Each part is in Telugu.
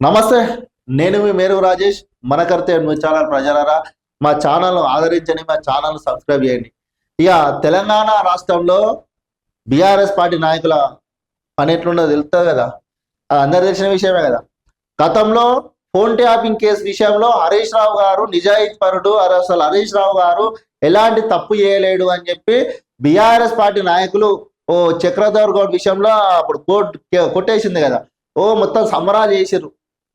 నమస్తే నేను మీ మేరు రాజేష్ మనకర్తే మీ ఛానల్ ప్రజలరా. మా ఛానల్ ఆదరించండి మా ఛానల్ సబ్స్క్రైబ్ చేయండి. ఇక తెలంగాణ రాష్ట్రంలో బీఆర్ఎస్ పార్టీ నాయకుల పని ఎట్లుండో తెలుస్తుంది కదా? అది అందరు తెలిసిన విషయమే కదా? గతంలో ఫోన్ ట్యాపింగ్ కేసు విషయంలో హరీష్ రావు గారు నిజాయితీ పరుడు అసలు హరీష్ రావు గారు ఎలాంటి తప్పు చేయలేడు అని చెప్పి బీఆర్ఎస్ పార్టీ నాయకులు ఓ చక్రధర్ గౌడ్ విషయంలో అప్పుడు కోర్టు కొట్టేసింది కదా. ఓ మొత్తం సంబరాలు చేసిర్రు.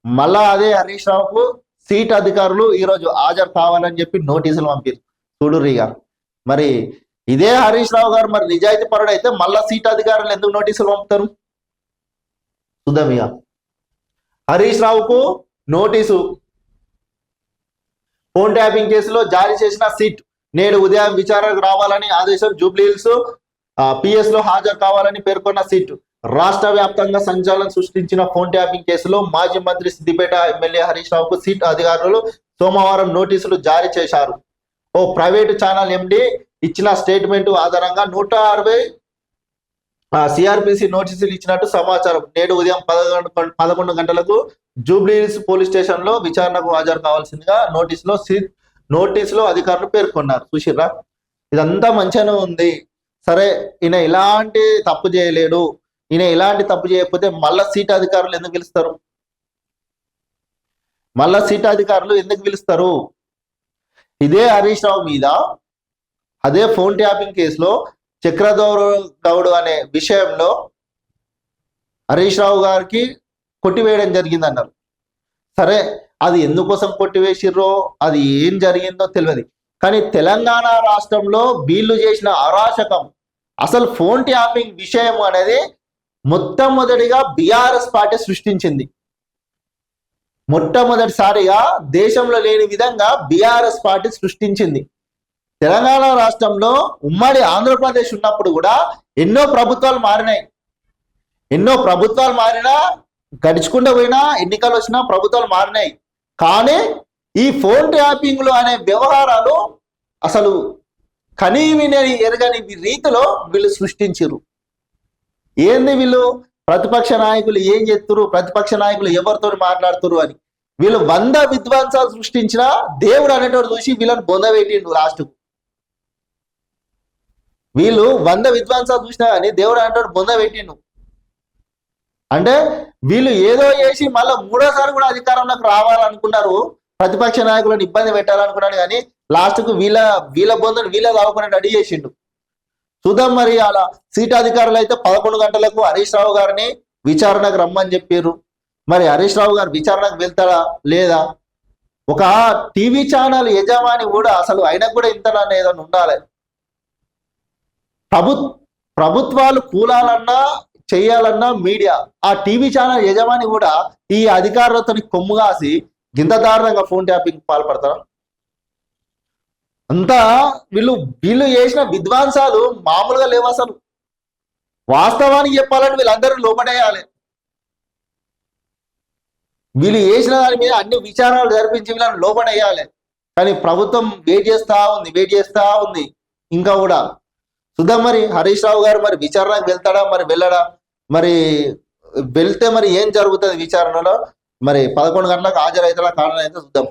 మళ్ళా అదే హరీష్ రావుకు సీట్ అధికారులు ఈరోజు హాజరు కావాలని చెప్పి నోటీసులు పంపారు. చూడుర్రి ఇక మరి ఇదే హరీష్ రావు గారు మరి నిజాయితీ పరుడు అయితే మళ్ళా సీట్ అధికారులు ఎందుకు నోటీసులు పంపుతారు? చూద్దాం ఇక. హరీష్ రావుకు నోటీసు. ఫోన్ ట్యాపింగ్ కేసులో జారీ చేసిన సీట్. నేడు ఉదయం విచారణకు రావాలని ఆదేశం జూబ్లీహిల్స్ పిఎస్లో హాజరు కావాలని పేర్కొన్న సీట్. రాష్ట్ర వ్యాప్తంగా సంచలనం సృష్టించిన ఫోన్ ట్యాపింగ్ కేసులో మాజీ మంత్రి సిద్దిపేట ఎమ్మెల్యే హరీష్ రావుకు సీట్ అధికారులు సోమవారం నోటీసులు జారీ చేశారు. ఓ ప్రైవేటు ఛానల్ ఎండి ఇచ్చిన స్టేట్మెంట్ ఆధారంగా నూట అరవై సిఆర్పిసి నోటీసులు ఇచ్చినట్టు సమాచారం. నేడు ఉదయం పదకొండు పదకొండు గంటలకు జూబ్లీహిల్స్ పోలీస్ స్టేషన్లో విచారణకు హాజరు కావాల్సిందిగా నోటీసులో సీట్ నోటీసులో అధికారులు పేర్కొన్నారు. చూసిర్రా? ఇదంతా మంచిగానే ఉంది. సరే ఈయన ఇలాంటి తప్పు చేయలేడు. ఈయన ఇలాంటి తప్పు చేయకపోతే మళ్ళా సీట్ అధికారులు ఎందుకు పిలుస్తారు మళ్ళా సీట్ అధికారులు ఎందుకు పిలుస్తారు ఇదే హరీష్ రావు మీద అదే ఫోన్ ట్యాపింగ్ కేసులో చక్రధౌర గౌడ్ అనే విషయంలో హరీష్ రావు గారికి కొట్టివేయడం జరిగింది అన్నారు సరే అది ఎందుకోసం కొట్టివేసిర్రో అది ఏం జరిగిందో తెలియదు. కానీ తెలంగాణ రాష్ట్రంలో వీళ్ళు చేసిన అరాచకం అసలు ఫోన్ ట్యాపింగ్ విషయం అనేది మొట్టమొదటిగా బీఆర్ఎస్ పార్టీ సృష్టించింది. మొట్టమొదటిసారిగా దేశంలో లేని విధంగా బీఆర్ఎస్ పార్టీ సృష్టించింది. తెలంగాణ రాష్ట్రంలో ఉమ్మడి ఆంధ్రప్రదేశ్ ఉన్నప్పుడు కూడా ఎన్నో ప్రభుత్వాలు మారినాయి. ఎన్నో ప్రభుత్వాలు మారినా గడుచుకుంటూ పోయినా ఎన్నికలు వచ్చినా ప్రభుత్వాలు మారినాయి. కానీ ఈ ఫోన్ ట్యాపింగ్లు అనే వ్యవహారాలు అసలు కనీవిని ఎరగని రీతిలో వీళ్ళు సృష్టించారు ఏంది వీళ్ళు? ప్రతిపక్ష నాయకులు ఏం చేస్తున్నారు ప్రతిపక్ష నాయకులు ఎవరితో మాట్లాడుతున్నారు అని. వీళ్ళు వంద విద్వాంసాలు సృష్టించిన దేవుడు అనేటోడు చూసి వీళ్ళని బొందబెట్టిండు లాస్ట్ వీళ్ళు వంద విద్వాంసాలు చూసినా కానీ దేవుడు అనేటోడు బొందబెట్టిండు అంటే వీళ్ళు ఏదో చేసి మళ్ళీ మూడోసారి కూడా అధికారంలోకి రావాలనుకున్నారు. ప్రతిపక్ష నాయకులను ఇబ్బంది పెట్టాలనుకున్నాడు కానీ లాస్ట్కు వీళ్ళ వీళ్ళ బొందను వీళ్ళ దావకుండా రెడీ చేసిండు. చూద్దాం మరి అలా సీట్ అధికారులు అయితే పదకొండు గంటలకు హరీష్ రావు గారిని విచారణకు రమ్మని చెప్పారు మరి హరీష్ రావు గారు విచారణకు వెళ్తాడా లేదా? ఒక టీవీ ఛానల్ యజమాని కూడా అసలు ఆయనకు కూడా ఇంత ఏదైనా ఉండాలి. ప్రభు ప్రభుత్వాలు కూలాలన్నా చేయాలన్నా మీడియా ఆ టీవీ ఛానల్ యజమాని కూడా ఈ అధికారులతో కొమ్ము కాసి గింత దారుణంగా ఫోన్ ట్యాపింగ్ పాల్పడతారా? అంతా వీళ్ళు వీళ్ళు చేసిన విద్వాంసాలు మామూలుగా లేవు అసలు. వాస్తవానికి చెప్పాలంటే వీళ్ళందరూ లోపడేయాలి వీళ్ళు చేసిన దాని మీద అన్ని విచారాలు జరిపించి వీళ్ళని లోపడేయాలి కానీ ప్రభుత్వం వెయిట్ చేస్తా ఉంది వెయిట్ చేస్తా ఉంది. ఇంకా కూడా చూద్దాం మరి హరీష్ రావు గారు మరి విచారణకు వెళ్తాడా మరి వెళ్ళడా? మరి వెళ్తే మరి ఏం జరుగుతుంది విచారణలో? మరి పదకొండు గంటలకు హాజరైతే కారణం అయితే చూద్దాం.